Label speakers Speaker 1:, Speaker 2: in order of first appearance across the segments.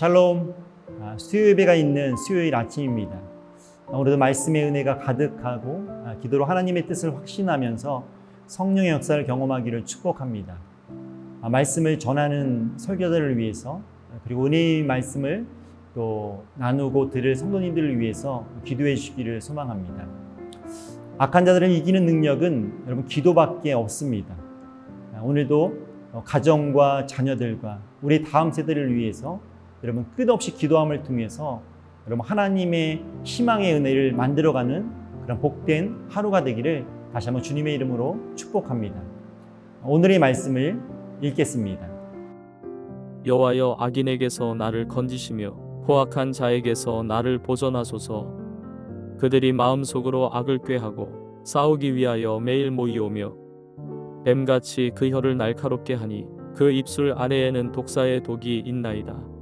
Speaker 1: 샬롬 아, 수요 예배가 있는 수요일 아침입니다. 아, 오늘도 말씀의 은혜가 가득하고 아, 기도로 하나님의 뜻을 확신하면서 성령의 역사를 경험하기를 축복합니다. 아, 말씀을 전하는 설교자를 위해서 그리고 은혜의 말씀을 또 나누고 들을 성도님들을 위해서 기도해 주시기를 소망합니다. 악한 자들을 이기는 능력은 여러분 기도밖에 없습니다. 오늘도 가정과 자녀들과 우리 다음 세대를 위해서 여러분 끝없이 기도함을 통해서 여러분 하나님의 희망의 은혜를 만들어가는 그런 복된 하루가 되기를 다시 한번 주님의 이름으로 축복합니다. 오늘의 말씀을 읽겠습니다.
Speaker 2: 여호와여 악인에게서 나를 건지시며 포악한 자에게서 나를 보존하소서 그들이 마음속으로 악을 꾀하고 싸우기 위하여 매일 모이오며 뱀같이 그 혀를 날카롭게 하니 그 입술 아래에는 독사의 독이 있나이다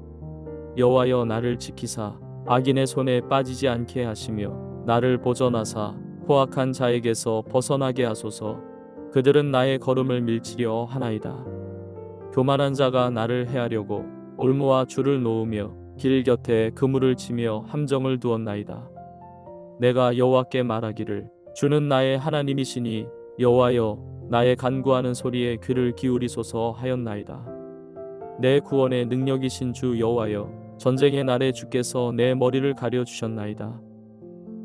Speaker 2: 여호와여 나를 지키사 악인의 손에 빠지지 않게 하시며 나를 보존하사 포악한 자에게서 벗어나게 하소서 그들은 나의 걸음을 밀치려 하나이다 교만한 자가 나를 해하려고 올무와 줄을 놓으며 길 곁에 그물을 치며 함정을 두었나이다. 내가 여호와께 말하기를 주는 나의 하나님이시니 여호와여 나의 간구하는 소리에 귀를 기울이소서 하였나이다. 내 구원의 능력이신 주 여호와여 전쟁의 날에 주께서 내 머리를 가려 주셨나이다.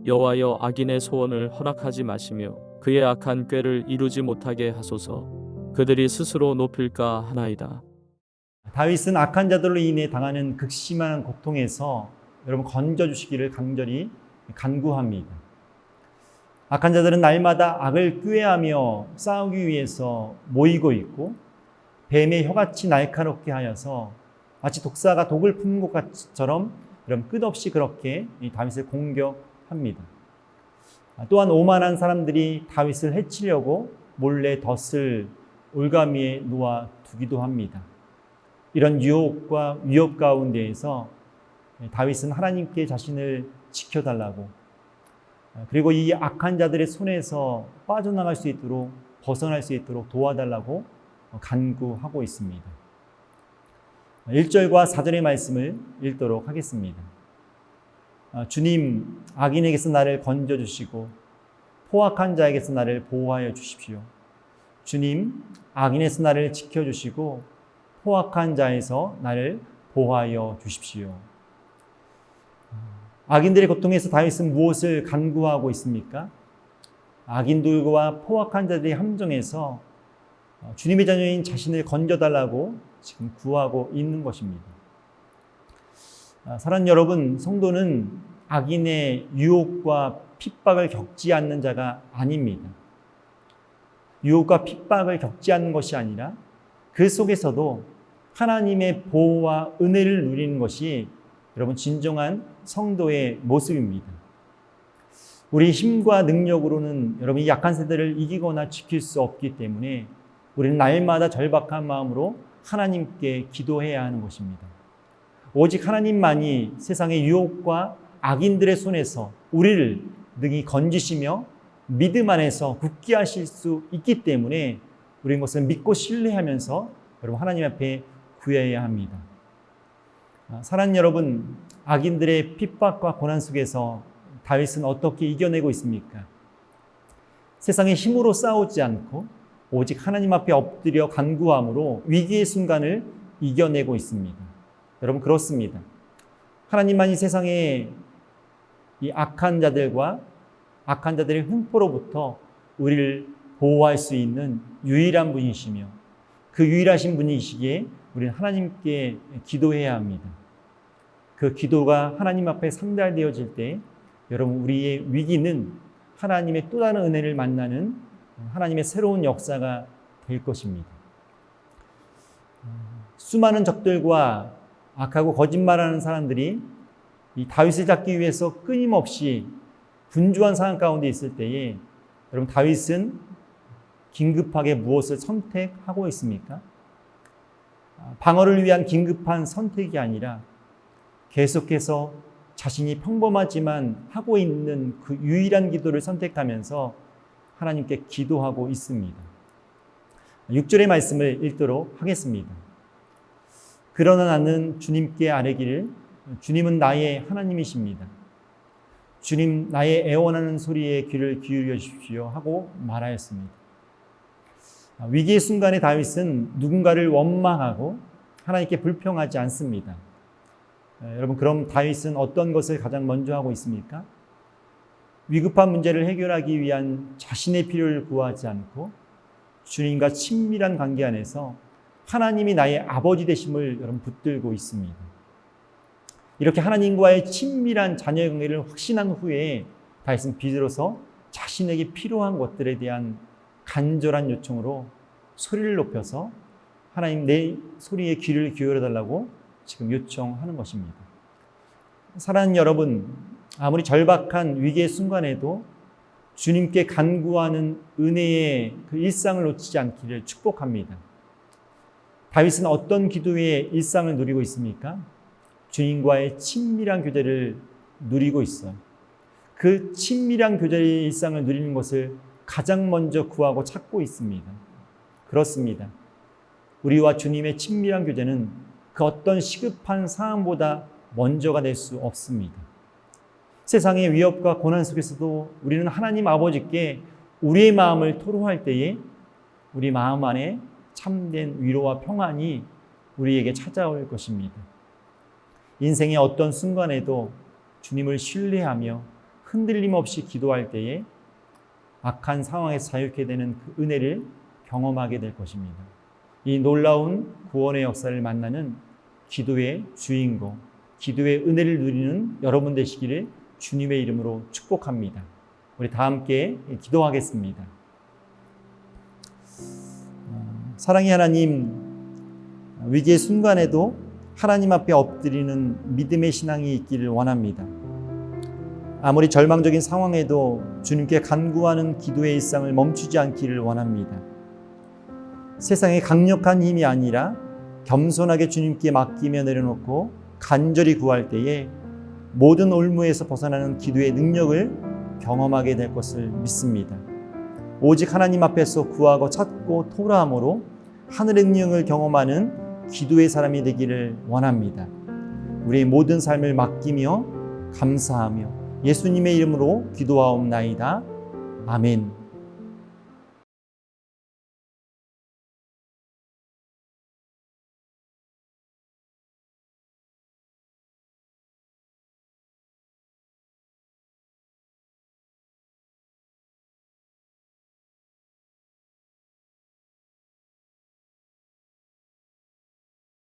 Speaker 2: 여호와여 악인의 소원을 허락하지 마시며 그의 악한 꾀를 이루지 못하게 하소서. 그들이 스스로 높일까 하나이다.
Speaker 1: 다윗은 악한 자들로 인해 당하는 극심한 고통에서 여러분 건져 주시기를 간절히 간구합니다. 악한 자들은 날마다 악을 꾀하며 싸우기 위해서 모이고 있고 뱀의 혀같이 날카롭게 하여서 마치 독사가 독을 품은 것처럼 여러분 끝없이 그렇게 다윗을 공격합니다. 또한 오만한 사람들이 다윗을 해치려고 몰래 덫을 올가미에 놓아 두기도 합니다. 이런 유혹과 위협 가운데에서 다윗은 하나님께 자신을 지켜달라고 그리고 이 악한 자들의 손에서 빠져나갈 수 있도록 벗어날 수 있도록 도와달라고 간구하고 있습니다. 1절과 4절의 말씀을 읽도록 하겠습니다. 주님, 악인에게서 나를 건져주시고 포악한 자에게서 나를 보호하여 주십시오. 주님, 악인에서 나를 지켜주시고 포악한 자에서 나를 보호하여 주십시오. 악인들의 고통에서 다윗은 무엇을 간구하고 있습니까? 악인들과 포악한 자들의 함정에서 주님의 자녀인 자신을 건져달라고 지금 구하고 있는 것입니다. 사랑 여러분, 성도는 악인의 유혹과 핍박을 겪지 않는 자가 아닙니다. 유혹과 핍박을 겪지 않는 것이 아니라 그 속에서도 하나님의 보호와 은혜를 누리는 것이 여러분 진정한 성도의 모습입니다. 우리 힘과 능력으로는 여러분 이 약한 세대를 이기거나 지킬 수 없기 때문에 우리는 날마다 절박한 마음으로 하나님께 기도해야 하는 것입니다. 오직 하나님만이 세상의 유혹과 악인들의 손에서 우리를 능히 건지시며 믿음 안에서 굳게 하실 수 있기 때문에 우리는 것을 믿고 신뢰하면서 여러분 하나님 앞에 구해야 합니다. 사랑 여러분, 악인들의 핍박과 고난 속에서 다윗은 어떻게 이겨내고 있습니까? 세상의 힘으로 싸우지 않고 오직 하나님 앞에 엎드려 간구함으로 위기의 순간을 이겨내고 있습니다. 여러분 그렇습니다. 하나님만이 세상의 이 악한 자들과 악한 자들의 흠포로부터 우리를 보호할 수 있는 유일한 분이시며 그 유일하신 분이시기에 우리는 하나님께 기도해야 합니다. 그 기도가 하나님 앞에 상달되어질 때 여러분 우리의 위기는 하나님의 또 다른 은혜를 만나는 하나님의 새로운 역사가 될 것입니다. 수많은 적들과 악하고 거짓말하는 사람들이 이 다윗을 잡기 위해서 끊임없이 분주한 상황 가운데 있을 때에 여러분 다윗은 긴급하게 무엇을 선택하고 있습니까? 방어를 위한 긴급한 선택이 아니라 계속해서 자신이 평범하지만 하고 있는 그 유일한 기도를 선택하면서 하나님께 기도하고 있습니다. 6절의 말씀을 읽도록 하겠습니다. 그러나 나는 주님께 아뢰기를 주님은 나의 하나님이십니다. 주님 나의 애원하는 소리에 귀를 기울여 주십시오 하고 말하였습니다. 위기의 순간에 다윗은 누군가를 원망하고 하나님께 불평하지 않습니다. 여러분 그럼 다윗은 어떤 것을 가장 먼저 하고 있습니까? 위급한 문제를 해결하기 위한 자신의 필요를 구하지 않고 주님과 친밀한 관계 안에서 하나님이 나의 아버지 되심을 여러분 붙들고 있습니다. 이렇게 하나님과의 친밀한 자녀 관계를 확신한 후에 다윗은 비로소 자신에게 필요한 것들에 대한 간절한 요청으로 소리를 높여서 하나님 내 소리에 귀를 기울여 달라고 지금 요청하는 것입니다. 사랑하는 여러분, 아무리 절박한 위기의 순간에도 주님께 간구하는 은혜의 그 일상을 놓치지 않기를 축복합니다. 다윗은 어떤 기도의 일상을 누리고 있습니까? 주님과의 친밀한 교제를 누리고 있어요. 그 친밀한 교제의 일상을 누리는 것을 가장 먼저 구하고 찾고 있습니다. 그렇습니다. 우리와 주님의 친밀한 교제는 그 어떤 시급한 상황보다 먼저가 될 수 없습니다. 세상의 위협과 고난 속에서도 우리는 하나님 아버지께 우리의 마음을 토로할 때에 우리 마음 안에 참된 위로와 평안이 우리에게 찾아올 것입니다. 인생의 어떤 순간에도 주님을 신뢰하며 흔들림 없이 기도할 때에 악한 상황에서 자유케 되는 그 은혜를 경험하게 될 것입니다. 이 놀라운 구원의 역사를 만나는 기도의 주인공, 기도의 은혜를 누리는 여러분 되시기를 주님의 이름으로 축복합니다. 우리 다 함께 기도하겠습니다. 사랑의 하나님, 위기의 순간에도 하나님 앞에 엎드리는 믿음의 신앙이 있기를 원합니다. 아무리 절망적인 상황에도 주님께 간구하는 기도의 일상을 멈추지 않기를 원합니다. 세상의 강력한 힘이 아니라 겸손하게 주님께 맡기며 내려놓고 간절히 구할 때에 모든 올무에서 벗어나는 기도의 능력을 경험하게 될 것을 믿습니다. 오직 하나님 앞에서 구하고 찾고 토라함으로 하늘의 능력을 경험하는 기도의 사람이 되기를 원합니다. 우리의 모든 삶을 맡기며 감사하며 예수님의 이름으로 기도하옵나이다. 아멘.